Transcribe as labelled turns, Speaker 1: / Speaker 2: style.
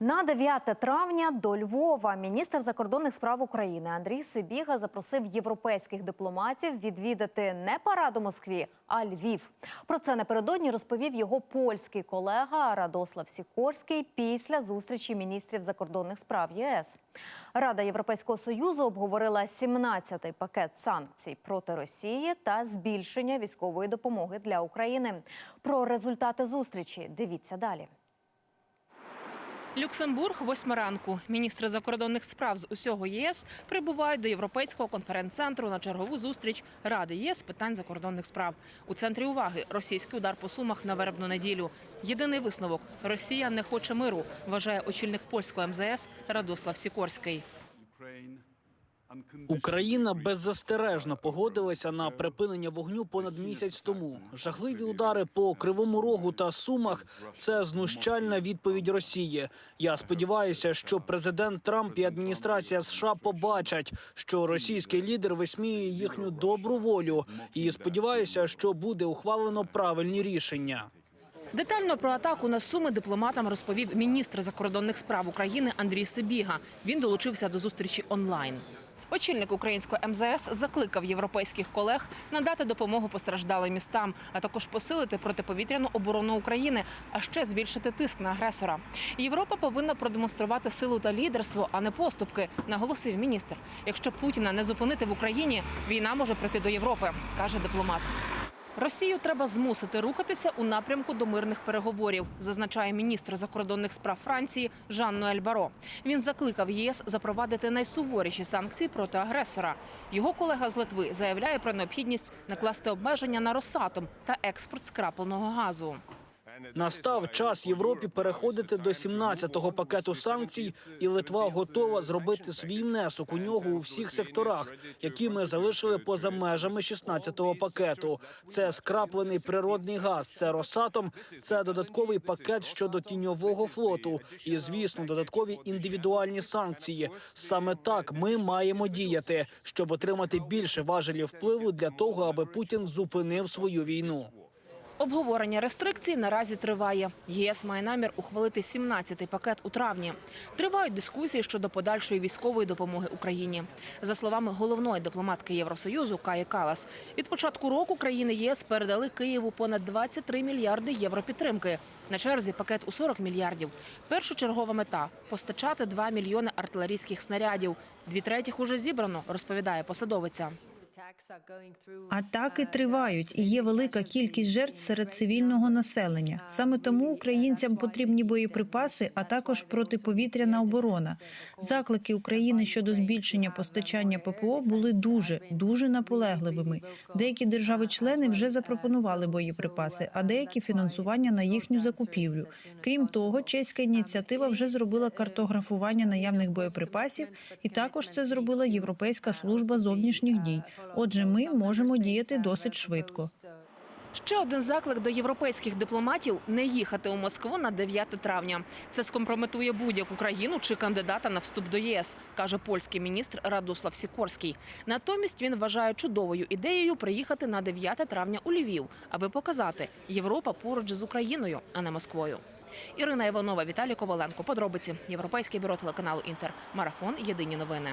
Speaker 1: На 9 травня до Львова міністр закордонних справ України Андрій Сибіга запросив європейських дипломатів відвідати не парад у Москві, а Львів. Про це напередодні розповів його польський колега Радослав Сікорський після зустрічі міністрів закордонних справ ЄС. Рада Європейського союзу обговорила 17-й пакет санкцій проти Росії та збільшення військової допомоги для України. Про результати зустрічі дивіться далі.
Speaker 2: Люксембург, восьма ранку. Міністри закордонних справ з усього ЄС прибувають до європейського конференц-центру на чергову зустріч Ради ЄС питань закордонних справ. У центрі уваги російський удар по сумах на вербну неділю. Єдиний висновок: Росія не хоче миру, вважає очільник польського МЗС Радослав Сікорський.
Speaker 3: Україна беззастережно погодилася на припинення вогню понад місяць тому. Жахливі удари по кривому рогу та сумах це знущальна відповідь Росії. Я сподіваюся, що президент Трамп і адміністрація США побачать, що російський лідер висміює їхню добру волю, і сподіваюся, що буде ухвалено правильні рішення.
Speaker 2: Детально про атаку на суми дипломатам розповів міністр закордонних справ України Андрій Сибіга. Він долучився до зустрічі онлайн. Очільник українського МЗС закликав європейських колег надати допомогу постраждалим містам, а також посилити протиповітряну оборону України, а ще збільшити тиск на агресора. Європа повинна продемонструвати силу та лідерство, а не поступки, наголосив міністр. Якщо Путіна не зупинити в Україні, війна може прийти до Європи, каже дипломат. Росію треба змусити рухатися у напрямку до мирних переговорів, зазначає міністр закордонних справ Франції Жан Ноель. Він закликав ЄС запровадити найсуворіші санкції проти агресора. Його колега з Литви заявляє про необхідність накласти обмеження на Росатом та експорт скрапленого газу.
Speaker 3: Настав час Європі переходити до 17-го пакету санкцій, і Литва готова зробити свій внесок у нього у всіх секторах, які ми залишили поза межами 16-го пакету. Це скраплений природний газ, це Росатом, це додатковий пакет щодо тіньового флоту, і звісно, додаткові індивідуальні санкції. Саме так ми маємо діяти, щоб отримати більше важелів впливу для того, аби Путін зупинив свою війну.
Speaker 2: Обговорення рестрикцій наразі триває. ЄС має намір ухвалити 17-й пакет у травні. Тривають дискусії щодо подальшої військової допомоги Україні. За словами головної дипломатки Євросоюзу Каї Калас, від початку року країни ЄС передали Києву понад 23 мільярди євро підтримки. На черзі пакет у 40 мільярдів. Першочергова мета постачати 2 мільйони артилерійських снарядів. Дві третіх уже зібрано, розповідає посадовиця.
Speaker 4: Атаки тривають і є велика кількість жертв серед цивільного населення. Саме тому українцям потрібні боєприпаси, а також протиповітряна оборона. Заклики України щодо збільшення постачання ППО були дуже дуже наполегливими. Деякі держави-члени вже запропонували боєприпаси, а деякі фінансування на їхню закупівлю. Крім того, чеська ініціатива вже зробила картографування наявних боєприпасів, і також це зробила Європейська служба зовнішніх дій. Отже, ми можемо діяти досить швидко.
Speaker 2: Ще один заклик до європейських дипломатів не їхати у Москву на 9 травня. Це скомпрометує будь-яку країну чи кандидата на вступ до ЄС, каже польський міністр Радослав Сікорський. Натомість він вважає чудовою ідеєю приїхати на 9 травня у Львів, аби показати, Європа поруч з Україною, а не Москвою. Ірина Іванова, Віталій Коваленко. Подробиці Європейське бюро телеканалу Інтер. Марафон. Єдині новини.